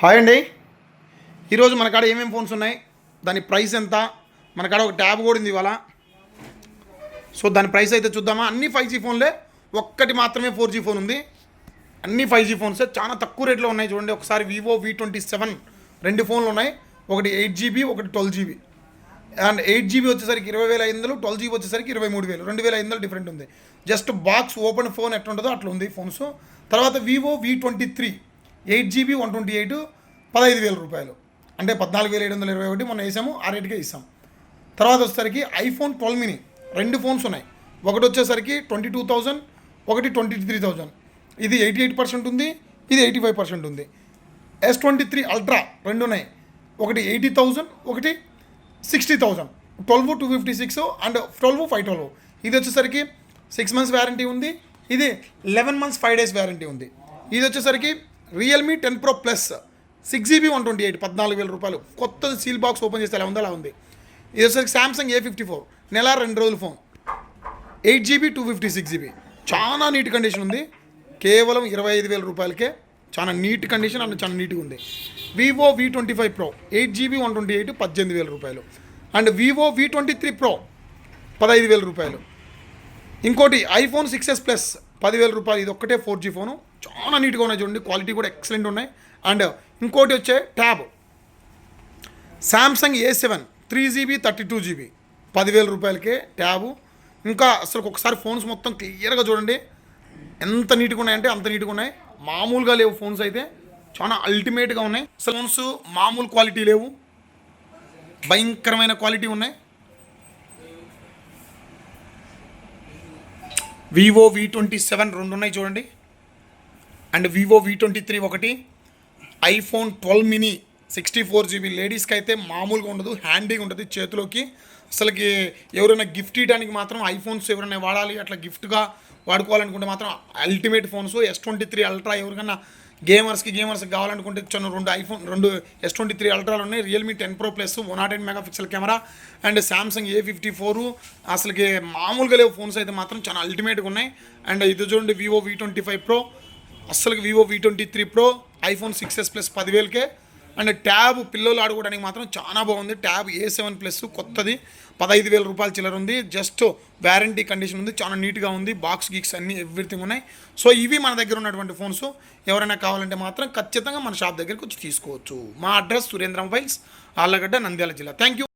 Hi అండి. ఈరోజు మన కాడ ఏమేమి ఫోన్స్ ఉన్నాయి? దాని ప్రైస్ ఎంత? మన కాడ ఒక ట్యాబ్ కూడా ఉంది ఇవాళ. సో దాని ప్రైస్ అయితే చూద్దామా? అన్ని ఫైవ్ జీ ఫోన్లే ఒక్కటి మాత్రమే ఫోర్ జీ ఫోన్ ఉంది. అన్ని ఫైవ్ జీ ఫోన్స్ చాలా తక్కువ రేట్లో ఉన్నాయి చూడండి. ఒకసారి వివో వి ట్వంటీ సెవెన్ రెండు ఫోన్లు ఉన్నాయి. ఒకటి ఎయిట్ జీబీ ఒకటి twelve GB and eight GB వచ్చేసరికి ఇరవై వేల ఐదు వందలు ట్వెల్వ్ జీబీ వచ్చేసరికి ఇరవై మూడు వేలు రెండు వేల ఐదు వందలు డిఫరెంట్ ఉంది. జస్ట్ బాక్స్ ఓపెన్ ఫోన్ ఎట్లా ఉంటుందో అట్లా ఉంది ఫోన్స్ తర్వాత Vivo V twenty three eight GB one twenty eight పదహైదు వేల రూపాయలు. అంటే పద్నాలుగు వేల ఏడు వందల ఇరవై ఒకటి మొన్న వేసాము ఆ రేటుకే ఇస్తాం. తర్వాత వచ్చేసరికి ఐఫోన్ ట్వెల్వ్ మినీ రెండు ఫోన్స్ ఉన్నాయి. ఒకటి వచ్చేసరికి ట్వంటీ టూ థౌజండ్ ఒకటి ట్వంటీ త్రీ థౌజండ్. ఇది ఎయిటీ ఎయిట్ పర్సెంట్ ఉంది ఇది ఎయిటీ ఫైవ్ పర్సెంట్ ఉంది. ఎస్ ట్వంటీ త్రీ అల్ట్రా రెండు ఉన్నాయి. ఒకటి ఎయిటీ థౌజండ్ ఒకటి sixty thousand. Twelve two fifty six and twelve five twelve. ఇది వచ్చేసరికి సిక్స్ మంత్స్ వ్యారంటీ ఉంది. ఇది eleven months five days warranty ఉంది. ఇది వచ్చేసరికి Realme ten pro plus six GB one twenty eight పద్నాలుగు వేల రూపాయలు. కొత్తది సీల్ బాక్స్ ఓపెన్ చేస్తే ఎలా ఉందో అలా ఉంది. ఇదేసరికి శాంసంగ్ ఏ ఫిఫ్టీ ఫోర్ నెల రెండు రోజుల phone eight GB two fifty six GB చాలా నీట్ కండిషన్ ఉంది. కేవలం ఇరవై ఐదు వేల రూపాయలకే చాలా నీట్ కండిషన్ అండ్ చాలా నీట్గా ఉంది. Vivo V twenty five pro eight GB one twenty eight పద్దెనిమిది వేల రూపాయలు. And Vivo V twenty three pro పదహైదు వేల రూపాయలు. ఇంకోటి ఐఫోన్ సిక్స్ ఎస్ ప్లస్ పదివేల రూపాయలు. ఇది ఒక్కటే ఫోర్ జీ ఫోను. చాలా నీట్గా ఉన్నాయి చూడండి. క్వాలిటీ కూడా ఎక్సలెంట్ ఉన్నాయి. అండ్ ఇంకోటి వచ్చే tab. Samsung A seven three GB thirty two GB. పదివేల రూపాయలకే ట్యాబు. ఇంకా అసలు ఒకసారి ఫోన్స్ మొత్తం క్లియర్గా చూడండి. ఎంత నీట్గా ఉన్నాయంటే అంత నీట్గా ఉన్నాయి. మామూలుగా లేవు ఫోన్స్ అయితే. చాలా అల్టిమేట్గా ఉన్నాయి. అసలు ఫోన్స్ మామూలు క్వాలిటీ లేవు. భయంకరమైన క్వాలిటీ ఉన్నాయి. వివో వి ట్వంటీ సెవెన్ రెండు ఉన్నాయి చూడండి. And Vivo V twenty three ఒకటి. IPhone twelve mini sixty four GB లేడీస్కి అయితే మామూలుగా ఉండదు హ్యాండీగా ఉంటుంది చేతిలోకి. అసలుకి ఎవరైనా గిఫ్ట్ ఇవ్వడానికి మాత్రం ఐఫోన్స్ ఎవరైనా వాడాలి అట్లా గిఫ్ట్గా వాడుకోవాలనుకుంటే మాత్రం ultimate phones S twenty three ultra ఎవరికైనా గేమర్స్కి గేమర్స్కి కావాలనుకుంటే చిన్న రెండు ఐఫోన్ రెండు ఎస్ ట్వంటీ త్రీ అల్ట్రాలు ఉన్నాయి. Realme ten pro plus one nought eight mega pixel camera and Samsung A fifty four అసలుకి మామూలుగా లేవు ఫోన్స్ అయితే మాత్రం చాలా అల్టిమేట్గా ఉన్నాయి. అండ్ ఇది చూడండి Vivo V twenty five pro అస్సలు Vivo V twenty three pro iPhone six S plus పదివేలకే. And tab పిల్లలు ఆడుకోవడానికి మాత్రం చాలా బాగుంది. ట్యాబ్ ఏ సెవెన్ ప్లస్ కొత్తది. పదహైదు వేల రూపాయల చిల్లర ఉంది. జస్ట్ వ్యారంటీ కండిషన్ ఉంది. చాలా నీట్గా ఉంది. బాక్స్ గీక్స్ అన్ని ఎవ్రీథింగ్ ఉన్నాయి. సో ఇవి మన దగ్గర ఉన్నటువంటి ఫోన్స్. ఎవరైనా కావాలంటే మాత్రం ఖచ్చితంగా మన షాప్ దగ్గరికి వచ్చి తీసుకోవచ్చు. మా అడ్రస్ సురేంద్ర మొబైల్స్ ఆళ్ళగడ్డ నంద్యాల జిల్లా. Thank you